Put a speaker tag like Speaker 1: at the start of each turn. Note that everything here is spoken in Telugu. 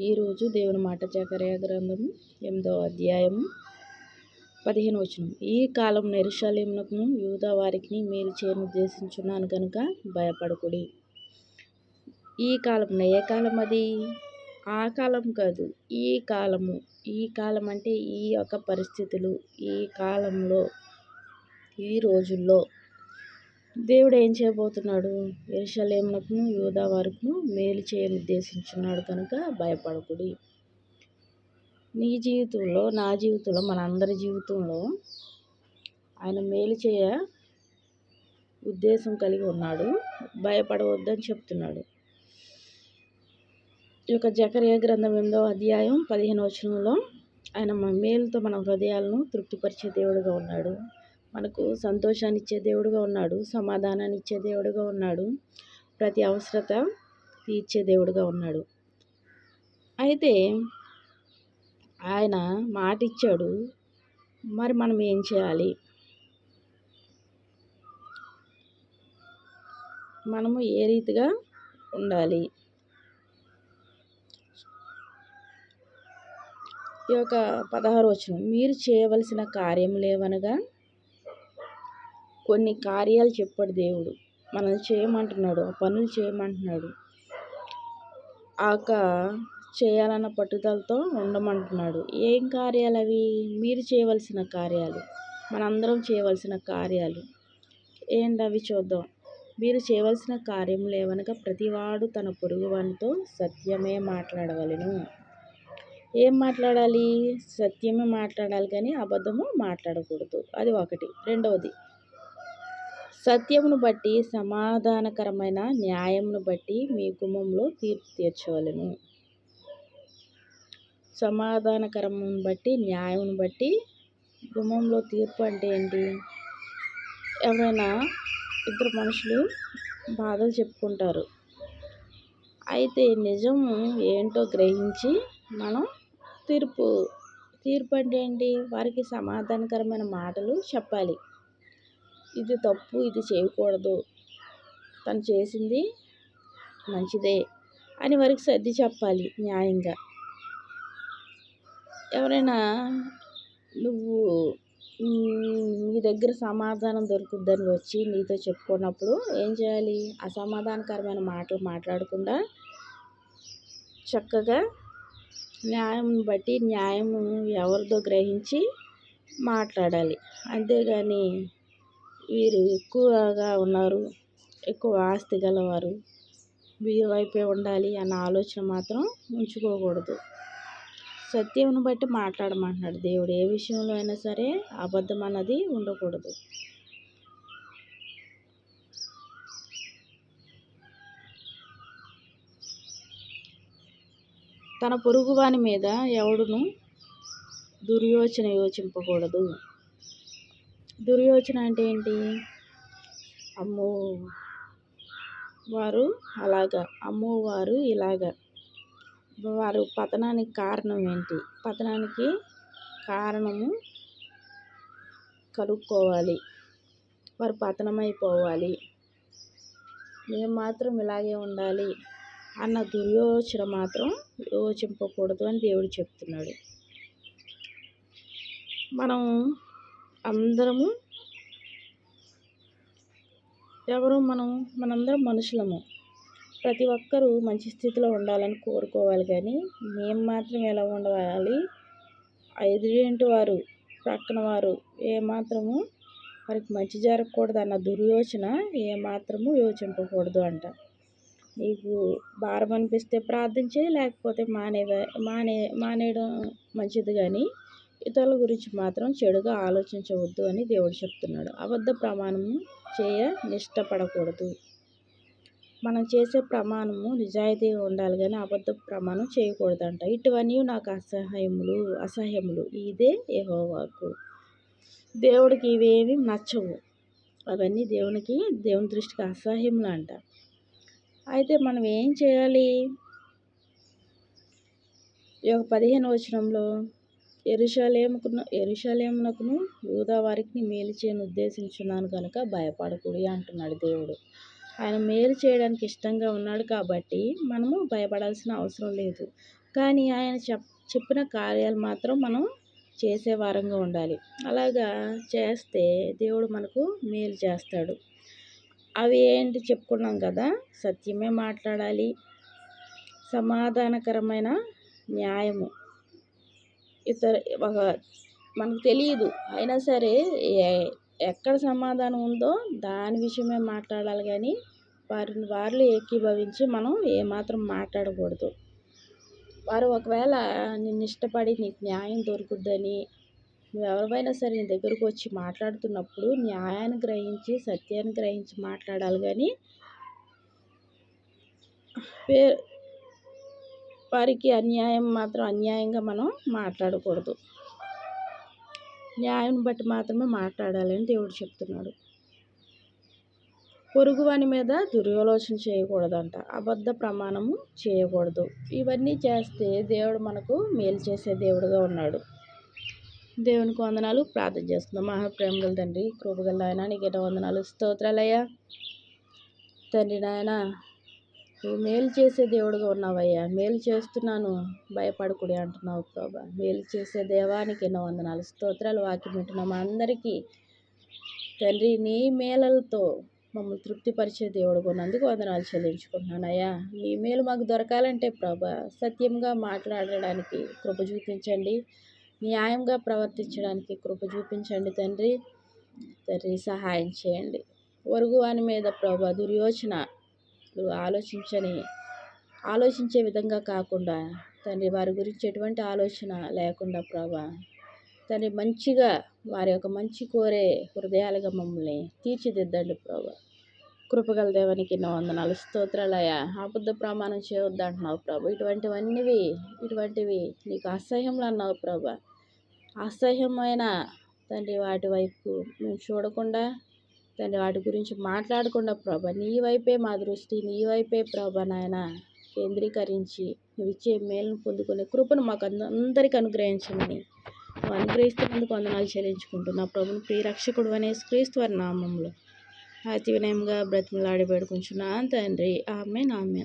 Speaker 1: ఈరోజు దేవుని మాట చకర్య గ్రంథం ఎనిమిదవ అధ్యాయము పదిహేను వచనం. ఈ కాలం నెరుషాలేమునకును యూదా వారికి మేలు ఉద్దేశించున్నాను కనుక భయపడకుడి. ఈ కాలం ఏ కాలం అది? ఆ కాలం కాదు. ఈ కాలము. ఈ కాలం అంటే ఈ యొక్క పరిస్థితులు. ఈ కాలంలో ఈ రోజుల్లో దేవుడు ఏం చేయబోతున్నాడు? ఎరుషలేమునకును యూదా వరకును మేలు చేయనుద్దేశించున్నాడు కనుక భయపడకుడి. నీ జీవితంలో నా జీవితంలో మన అందరి జీవితంలో ఆయన మేలు చేయ ఉద్దేశం కలిగి ఉన్నాడు. భయపడవద్దని చెప్తున్నాడు. ఈ యొక్క జకర్య గ్రంథం ఎనిమిదవ అధ్యాయం పదిహేను వచనంలో ఆయన మేలుతో మన హృదయాలను తృప్తిపరిచే దేవుడుగా ఉన్నాడు. మనకు సంతోషాన్ని ఇచ్చే దేవుడుగా ఉన్నాడు సమాధానాన్ని ఇచ్చే దేవుడుగా ఉన్నాడు ప్రతి అవసరత తీర్చే దేవుడుగా ఉన్నాడు. అయితే ఆయన మాట ఇచ్చాడు మరి మనం ఏం చేయాలి? మనము ఏ రీతిగా ఉండాలి? ఈ యొక్క పదహారు వచనం మీరు చేయవలసిన కార్యం లేవనగా కొన్ని కార్యాలు చెప్పాడు దేవుడు. మనల్ని చేయమంటున్నాడు ఆ పనులు చేయమంటున్నాడు. ఆక చేయాలన్న పట్టుదలతో ఉండమంటున్నాడు. ఏం కార్యాలు అవి? మీరు చేయవలసిన కార్యాలు. మనందరం చేయవలసిన కార్యాలు. ఏంటి అవి చూద్దాం. మీరు చేయవలసిన కార్యం లేవనక ప్రతివాడు తన పొరుగువానితో సత్యమే మాట్లాడవలను. ఏం మాట్లాడాలి? సత్యమే మాట్లాడాలి కానీ అబద్ధము మాట్లాడకూడదు. అది ఒకటి. రెండవది సత్యమును బట్టి సమాధానకరమైన న్యాయమును బట్టి మీ గుమ్మంలో తీర్పు తీర్చవలను. సమాధానకరమును బట్టి న్యాయమును బట్టి గుమ్మంలో తీర్పు అంటే ఏంటి? ఎవరైనా ఇద్దరు మనుషులు బాధలు చెప్పుకుంటారు. అయితే నిజం ఏంటో గ్రహించి మనం తీర్పు తీర్పు అంటే ఏంటి? వారికి సమాధానకరమైన మాటలు చెప్పాలి. ఇది తప్పు ఇది చేయకూడదు. తను చేసింది మంచిదే అని వారికి సర్ది చెప్పాలి న్యాయంగా. ఎవరైనా నువ్వు నీ దగ్గర సమాధానం దొరుకుద్దని వచ్చి నీతో చెప్పుకున్నప్పుడు ఏం చేయాలి? అసమాధానకరమైన మాటలు మాట్లాడకుండా చక్కగా న్యాయం బట్టి న్యాయం ఎవరిదో గ్రహించి మాట్లాడాలి. అంతేగాని వీరు ఎక్కువగా ఉన్నారు ఎక్కువ ఆస్తి గలవారు. వీరి వైపే ఉండాలి అన్న ఆలోచన మాత్రం ఉంచుకోకూడదు. సత్యంను బట్టి మాట్లాడమంటున్నాడు దేవుడు. ఏ విషయంలో అయినా సరే అబద్ధం అన్నది ఉండకూడదు. తన పొరుగువాని మీద ఎవడును దుర్యోచన యోచింపకూడదు. దుర్యోచన అంటే ఏంటి? అమ్మో! వారు అలాగా అమ్మోవారు ఇలాగ. ఇలాగా వారు పతనానికి కారణం ఏంటి? పతనానికి కారణము కనుక్కోవాలి. వారు పతనమైపోవాలి. మేము మాత్రం ఇలాగే ఉండాలి అన్న దుర్యోచన మాత్రం యోచింపకూడదు అని దేవుడు చెప్తున్నాడు. మనం అందరము ఎవరు మనం మనందరం మనుషులము. ప్రతి ఒక్కరూ మంచి స్థితిలో ఉండాలని కోరుకోవాలి కానీ మేము మాత్రం ఎలా ఉండాలి? ఎదురింటి వారు ప్రక్కన వారు ఏమాత్రము వారికి మంచి జరగకూడదు అన్న దుర్యోచన ఏమాత్రము యోచింపకూడదు అంట. నీకు భారం అనిపిస్తే ప్రార్థించే లేకపోతే మానే మానే మానేయడం మంచిది కానీ ఇతరుల గురించి మాత్రం చెడుగా ఆలోచించవద్దు అని దేవుడు చెప్తున్నాడు. అబద్ధ ప్రమాణము చేయ నిష్టపడకూడదు. మనం చేసే ప్రమాణము నిజాయితీగా ఉండాలి కానీ అబద్ధ ప్రమాణం చేయకూడదంట. ఇటువన్నీ నాకు అసహ్యములు అసహ్యములు. ఇదే యహోవాకు. దేవుడికి ఇవేమి నచ్చవు. అవన్నీ దేవునికి దేవుని దృష్టికి అసహ్యములు అంట అయితే మనం ఏం చేయాలి? ఈ యొక్క పదిహేను వచనంలో ఎరుషలేముకును ఎరుషాలేమునకును యూదా వారికి మేలు చేయని ఉద్దేశించున్నాను కనుక భయపడకూడి అంటున్నాడు దేవుడు. ఆయన మేలు చేయడానికి ఇష్టంగా ఉన్నాడు కాబట్టి మనము భయపడాల్సిన అవసరం లేదు. కానీ ఆయన చెప్ చెప్పిన కార్యాలు మాత్రం మనం చేసే వారంగా ఉండాలి. అలాగా చేస్తే దేవుడు మనకు మేలు చేస్తాడు. అవి ఏంటి చెప్పుకున్నాం కదా? సత్యమే మాట్లాడాలి. సమాధానకరమైన న్యాయము. ఇతర ఒక మనకు తెలియదు. అయినా సరే ఎక్కడ సమాధానం ఉందో దాని విషయమే మాట్లాడాలి కానీ వారిని వారిలో ఏకీభవించి మనం ఏమాత్రం మాట్లాడకూడదు. వారు ఒకవేళ నిన్ను ఇష్టపడి నీకు న్యాయం దొరుకుద్దని నువ్వు ఎవరివైనా సరే నీ దగ్గరకు వచ్చి మాట్లాడుతున్నప్పుడు న్యాయాన్ని గ్రహించి సత్యాన్ని గ్రహించి మాట్లాడాలి కానీ వారికి అన్యాయం మాత్రం అన్యాయంగా మనం మాట్లాడకూడదు. న్యాయం బట్టి మాత్రమే మాట్లాడాలని దేవుడు చెప్తున్నాడు. పొరుగువాని మీద దుర్యోలోచన చేయకూడదంట. అబద్ధ ప్రమాణము చేయకూడదు. ఇవన్నీ చేస్తే దేవుడు మనకు మేలు చేసే దేవుడుగా ఉన్నాడు. దేవునికి వందనాలు. ప్రార్థన చేస్తున్నాం. మహాప్రేమగల తండ్రి కృపగల ఆయన నీకేట వందనాలు. స్తోత్రాలయ్యా. తండ్రి నాయన నువ్వు మేలు చేసే దేవుడుగా ఉన్నావయ్యా. మేలు చేస్తున్నాను. భయపడకుడి అంటున్నావు ప్రభా. మేలు చేసే దేవానికి ఎన్నో వందనాలు. స్తోత్రాలు వాక్యం వింటున్నాము అందరికీ. తండ్రి నీ మేలలతో మమ్మల్ని తృప్తిపరిచే దేవుడుగా ఉన్నందుకు వందనాలు చెల్లించుకుంటున్నానయ్యా. నీ మేలు మాకు దొరకాలంటే ప్రభా సత్యంగా మాట్లాడడానికి కృప చూపించండి. న్యాయంగా ప్రవర్తించడానికి కృప చూపించండి తండ్రి. తండ్రి సహాయం చేయండి. వరుగువాని మీద ప్రభా దుర్యోచన ఆలోచించని ఆలోచించే విధంగా కాకుండా తండ్రి వారి గురించి ఎటువంటి ఆలోచన లేకుండా ప్రభా తండ్రి మంచిగా వారి యొక్క మంచి కోరే హృదయాలుగా మమ్మల్ని తీర్చిదిద్దండి ప్రభా. కృపగల దేవానికి ఎన్నో వందనాలు. స్తోత్రాలయ అబద్ధ ప్రమాణం చేయొద్దు అంటున్నావు ప్రభు. ఇటువంటివన్నీ ఇటువంటివి నీకు అసహ్యంలో అన్నావు ప్రభా. అసహ్యమైన తండ్రి వాటి వైపు మేము చూడకుండా తండ్రి వాటి గురించి మాట్లాడకుండా ప్రభా నీ వైపే మా దృష్టి నీ వైపే ప్రభా నాయన కేంద్రీకరించి నువ్వు ఇచ్చే మేలును పొందుకునే కృపను మాకు అందరికీ అనుగ్రహించమని నువ్వు అనుగ్రహిస్తున్నందుకు వందనాలు చెల్లించుకుంటున్నా ప్రభుని ప్రియరక్షకుడు అనే క్రీస్తు వారి నామంలో. అతి వినయంగా బ్రతిమలాడి వేడుకుంటున్నాను తండ్రి. ఆమె నామే